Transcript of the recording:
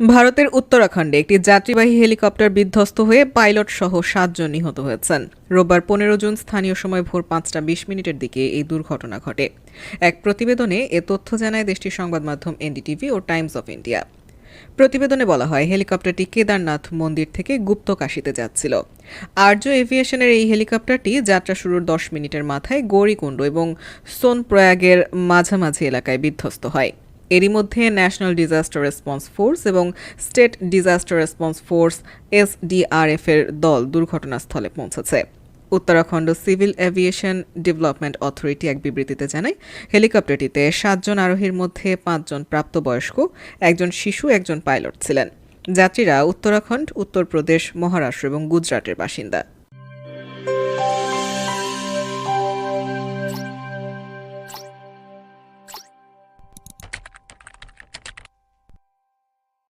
ভারতের উত্তরাখণ্ডে একটি যাত্রীবাহী হেলিকপ্টার বিধ্বস্ত হয়ে পাইলট সহ সাতজন নিহত হয়েছেন। রোববার পনেরো জুন স্থানীয় সময় ভোর পাঁচটা বিশ মিনিটের দিকে এই দুর্ঘটনা ঘটে। এক প্রতিবেদনে এ তথ্য জানায় দেশটির সংবাদ মাধ্যম এনডিটিভি ও টাইমস অফ ইন্ডিয়া। প্রতিবেদনে বলা হয়, হেলিকপ্টারটি কেদারনাথ মন্দির থেকে গুপ্তকাশিতে যাচ্ছিল। আর্য এভিয়েশনের এই হেলিকপ্টারটি যাত্রা শুরুর দশ মিনিটের মাথায় গৌরীকুণ্ড এবং সোনপ্রয়াগের মাঝামাঝি এলাকায় বিধ্বস্ত হয়। এরই মধ্যে ন্যাশনাল ডিজাস্টার রেসপন্স ফোর্স এবং State Disaster Response Force SDRF এর দল দুর্ঘটনাস্থলে পৌঁছেছে। Uttarakhand Civil Aviation Development Authority এক বিবৃতিতে জানায়, হেলিকপ্টারটিতে সাতজন আরোহীর মধ্যে পাঁচজন প্রাপ্তবয়স্ক, একজন শিশু, একজন পাইলট ছিলেন। যাত্রীরা উত্তরাখণ্ড, উত্তরপ্রদেশ, মহারাষ্ট্র এবং গুজরাটের বাসিন্দা।